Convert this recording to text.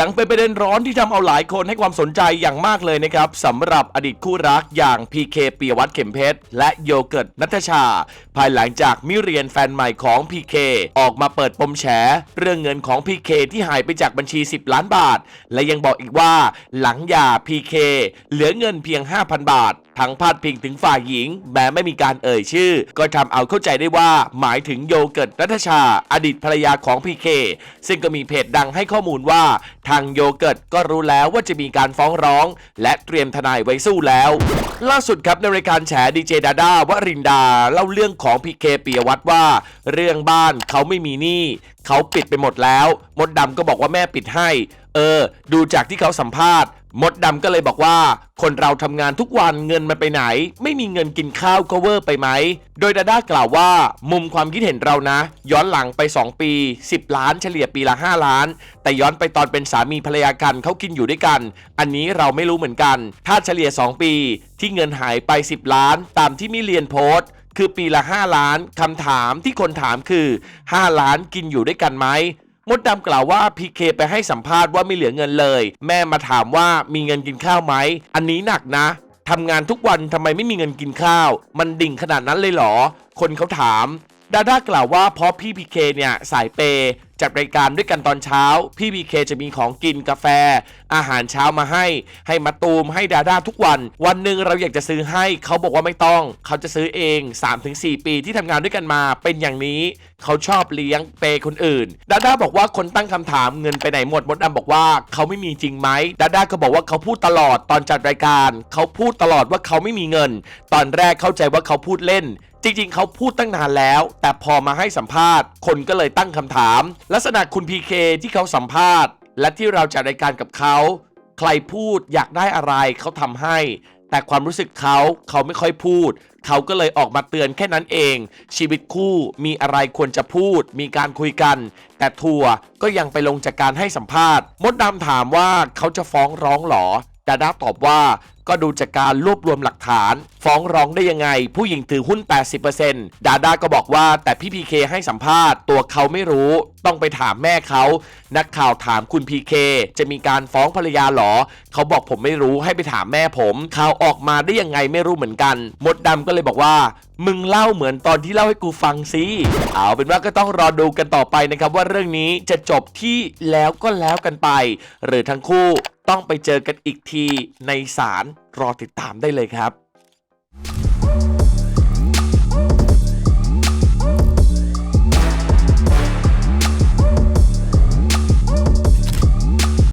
ยังเป็นประเด็นร้อนที่ทำเอาหลายคนให้ความสนใจอย่างมากเลยนะครับสำหรับอดีตคู่รักอย่างพีเคปียวัฒน์เข็มเพชรและโยเกิร์ตนัทชา ภายหลังจากมิเรียนแฟนใหม่ของพีเคออกมาเปิดปมแฉ เรื่องเงินของพีเคที่หายไปจากบัญชี 10 ล้านบาท และยังบอกอีกว่าหลังหย่าพีเคเหลือเงินเพียง 5,000 บาท ทั้งพาดพิงถึงฝ่ายหญิง แม้ไม่มีการเอ่ยชื่อ ก็ทำเอาเข้าใจได้ว่าหมายถึงโยเกิร์ตนัทชา อดีตภรรยาของพีเคซึ่งก็มีเพจดังให้ข้อมูลว่า ทางโยเกิร์ตก็รู้แล้วว่าจะมีการฟ้องร้อง และเตรียมทนายไว้สู้แล้ว ล่าสุดครับในรายการแฉดีเจดาดาวรินดา เล่าเรื่องของพีเคปียวัฒน์ว่า เรื่องบ้านเขาไม่มีหนี้เขาปิดไปหมดแล้ว มดดำก็บอกว่าแม่ปิดให้ เออ ดูจากที่เขาสัมภาษณ์มดดำก็เลยบอกว่า คนเราทำงานทุกวันเงินมันไปไหน ไม่มีเงินกินข้าวก็เวอร์ไปไหม โดยดาด้ากล่าวว่า มุมความคิดเห็นเรานะ ย้อนหลังไป 2 ปี 10 ล้านเฉลี่ยปีละ 5 ล้าน แต่ย้อนไปตอนเป็นสามีภรรยากันเขากินอยู่ด้วยกัน อันนี้เราไม่รู้เหมือนกัน ถ้าเฉลี่ย 2 ปี ที่เงินหายไป 10 ล้าน ตามที่มิเลียนโพสคือปีละ 5 ล้านคำถามที่คนถามคือ 5 ล้านกินอยู่ด้วยกันไหม มดดำกล่าวว่าพีเคไปให้สัมภาษณ์ว่าไม่เหลือเงินเลย แม่มาถามว่ามีเงินกินข้าวไหม อันนี้หนักนะทำงานทุกวันทำไมไม่มีเงินกินข้าว มันดิ่งขนาดนั้นเลยเหรอ คนเขาถาม ดาด้ากล่าวว่าเพราะพี่พีเคเนี่ยสายเปย จัดรายการด้วยกันตอนเช้า พี่พีเคจะมีของกินกาแฟ อาหารเช้ามาให้ ให้มาตูมให้ดาด้าทุกวัน วันหนึ่งเราอยากจะซื้อให้เขาบอกว่าไม่ต้อง เขาจะซื้อเอง 3-4 ปีที่ทำงานด้วยกันมา เป็นอย่างนี้เขาชอบเลี้ยงเปย์คนอื่นดาด้าบอกว่าคนตั้งคำถามเงินไปไหนหมดมดดำบอกว่าเขาไม่มีจริงไหมดาด้าก็บอกว่าเขาพูดตลอดตอนจัดรายการเขาพูดตลอดว่าเขาไม่มีเงิน ตอนแรกเข้าใจว่าเขาพูดเล่น จริง ๆ เขาพูดตั้งนานแล้ว แต่พอมาให้สัมภาษณ์ คนก็เลยตั้งคำถามลักษณะคุณพีเคที่เขาสัมภาษณ์ และที่เราจัดรายการกับเขา ใครพูดอยากได้อะไรเขาทำให้ แต่ความรู้สึกเขาเขาไม่ค่อยพูด เขาก็เลยออกมาเตือนแค่นั้นเอง ชีวิตคู่มีอะไรควรจะพูด มีการคุยกัน แต่ทัวร์ก็ยังไปลงจากการให้สัมภาษณ์ มดดำถามว่าเขาจะฟ้องร้องหรอดาด้าตอบว่า ก็ดูจากการรวบรวมหลักฐาน ฟ้องร้องได้ยังไง ผู้หญิงถือหุ้น 80%ดาด้าก็บอกว่าแต่พี่พีเคให้สัมภาษณ์ตัวเขาไม่รู้ต้องไปถามแม่เขานักข่าวถามคุณพีเคจะมีการฟ้องภรรยาหรอ เขาบอกผมไม่รู้ให้ไปถามแม่ผมข่าวออกมาได้ยังไงไม่รู้เหมือนกัน มดดำก็เลยบอกว่า มึงเล่าเหมือนตอนที่เล่าให้กูฟังซิเอาเป็นว่าก็ต้องรอดูกันต่อไปนะครับว่าเรื่องนี้จะจบที่แล้วก็แล้วกันไป หรือทั้งคู่ต้องไปเจอกันอีกทีในศาลรอติดตามได้เลยครับ